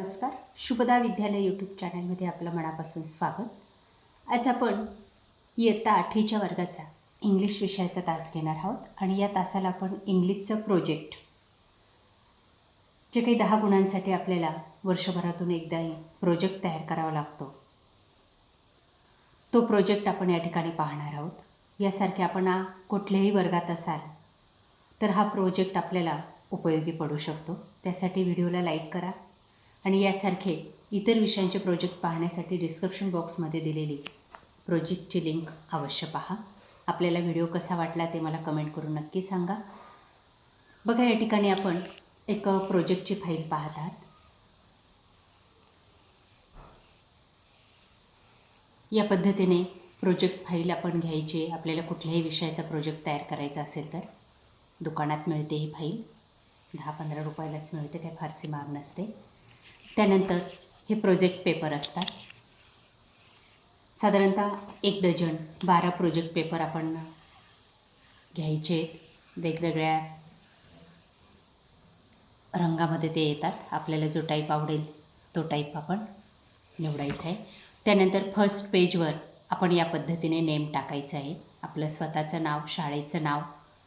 नमस्कार. शुभदा विद्यालय यूट्यूब चॅनलमध्ये आपलं मनापासून स्वागत. आज आपण इयत्ता आठवीच्या वर्गाचा इंग्लिश विषयाचा तास घेणार आहोत आणि या तासाला आपण इंग्लिशचं प्रोजेक्ट जे काही दहा गुणांसाठी आपल्याला वर्षभरातून एकदा प्रोजेक्ट तयार करावा लागतो तो प्रोजेक्ट आपण या ठिकाणी पाहणार आहोत. यासारखे आपण कुठल्याही वर्गात असाल तर हा प्रोजेक्ट आपल्याला उपयोगी पडू शकतो. त्यासाठी व्हिडिओला लाईक करा. आणि यासारखे इतर विषयांचे प्रोजेक्ट पाहण्यासाठी डिस्क्रिप्शन बॉक्समध्ये दिलेली प्रोजेक्टची लिंक अवश्य पहा. आपल्याला व्हिडिओ कसा वाटला ते मला कमेंट करून नक्की सांगा. बघा या ठिकाणी आपण एक प्रोजेक्टची फाईल पाहत आहात. या पद्धतीने प्रोजेक्ट फाईल आपण घ्यायची आपल्याला कुठल्याही विषयाचा प्रोजेक्ट तयार करायचा असेल तर दुकानात मिळते ही फाईल. दहा पंधरा रुपयालाच मिळते काही फारशी महाग नसते. त्यानंतर हे प्रोजेक्ट पेपर असतात. साधारणतः एक डझन बारा प्रोजेक्ट पेपर आपण घ्यायचे. आहेत वेगवेगळ्या रंगामध्ये ते येतात. आपल्याला जो टाईप आवडेल तो टाईप आपण निवडायचा आहे. त्यानंतर फर्स्ट पेजवर आपण या पद्धतीने नेम टाकायचं आहे. आपलं स्वतःचं नाव शाळेचं नाव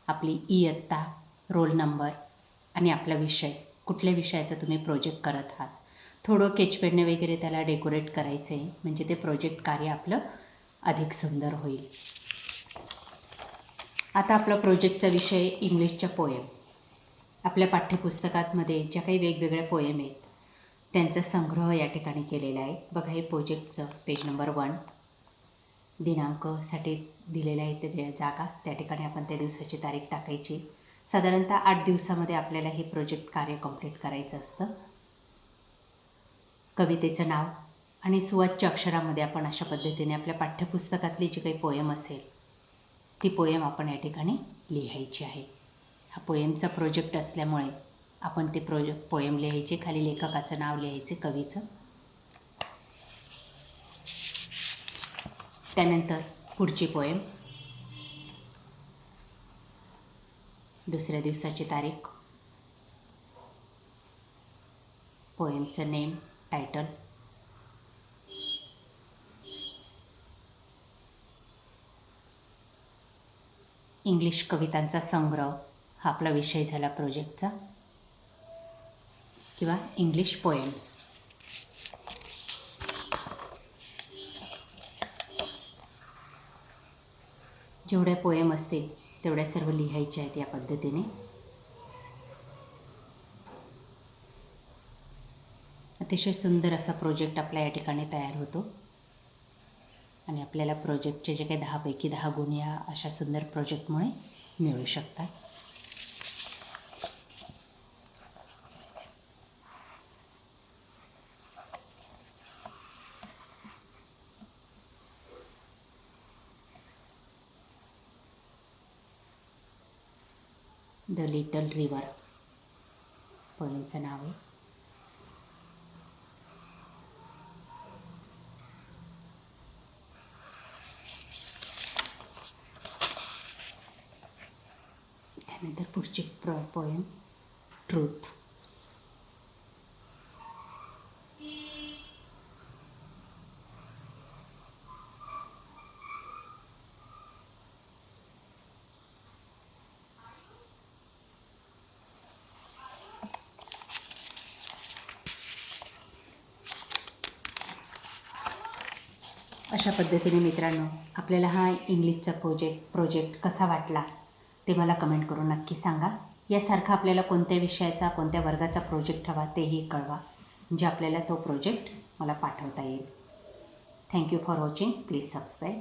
आपली इयत्ता रोल नंबर आणि आपला विषय. कुठल्या विषयाचा तुम्ही प्रोजेक्ट करत आहात? थोडं केचपेडने वगैरे त्याला डेकोरेट करायचं आहे म्हणजे ते प्रोजेक्ट कार्य आपलं अधिक सुंदर होईल. आता आपला प्रोजेक्टचा विषय इंग्लिशच्या पोएम आपल्या पाठ्यपुस्तकातमध्ये ज्या काही वेगवेगळ्या पोएम आहेत त्यांचा संग्रह या ठिकाणी केलेला आहे. बघा हे प्रोजेक्टचं पेज नंबर वन. दिनांकसाठी दिलेलं आहे ते जागा. त्या ठिकाणी आपण त्या दिवसाची तारीख टाकायची. साधारणतः आठ दिवसामध्ये आपल्याला हे प्रोजेक्ट कार्य कंप्लीट करायचं असतं. कवितेचं नाव आणि सुवाच्य अक्षरामध्ये आपण अशा पद्धतीने आपल्या पाठ्यपुस्तकातली जी काही पोयम असेल ती पोयम आपण या ठिकाणी लिहायची आहे. हा पोयमचा प्रोजेक्ट असल्यामुळे आपण ते प्रोजे पोयम लिहायचे खाली लेखकाचं नाव लिहायचे कवीचं. त्यानंतर पुढची पोयम. दुसऱ्या दिवसाची तारीख. पोयमचं नेम. टायटल. इंग्लिश कवितांचा संग्रह हा आपला विषय झाला प्रोजेक्टचा. किंवा इंग्लिश पोएम्स जेवढ्या पोएम असतील तेवढ्या सर्व लिहायच्या आहेत या पद्धतीने. अतिशय सुंदर असा प्रोजेक्ट आपला या ठिकाणी तयार होतो. आणि आपल्याला प्रोजेक्टचे जे काही दहापैकी दहा गुण या अशा सुंदर प्रोजेक्टमुळे मिळू शकतात. द लिटल रिवर पोएमचं नाव आहे. त्यानंतर पुढची प्र पोयम ट्रूथ अशा पद्धतीने मित्रांनो आपल्याला हा इंग्लिशचा प्रोजेक्ट प्रोजेक्ट कसा वाटला? ते मला कमेंट करून नक्की सांगा. यासारखा आपल्याला कोणत्या विषयाचा कोणत्या वर्गाचा प्रोजेक्ट हवा तेही कळवा. म्हणजे आपल्याला तो प्रोजेक्ट मला पाठवता येईल. Thank you for watching please subscribe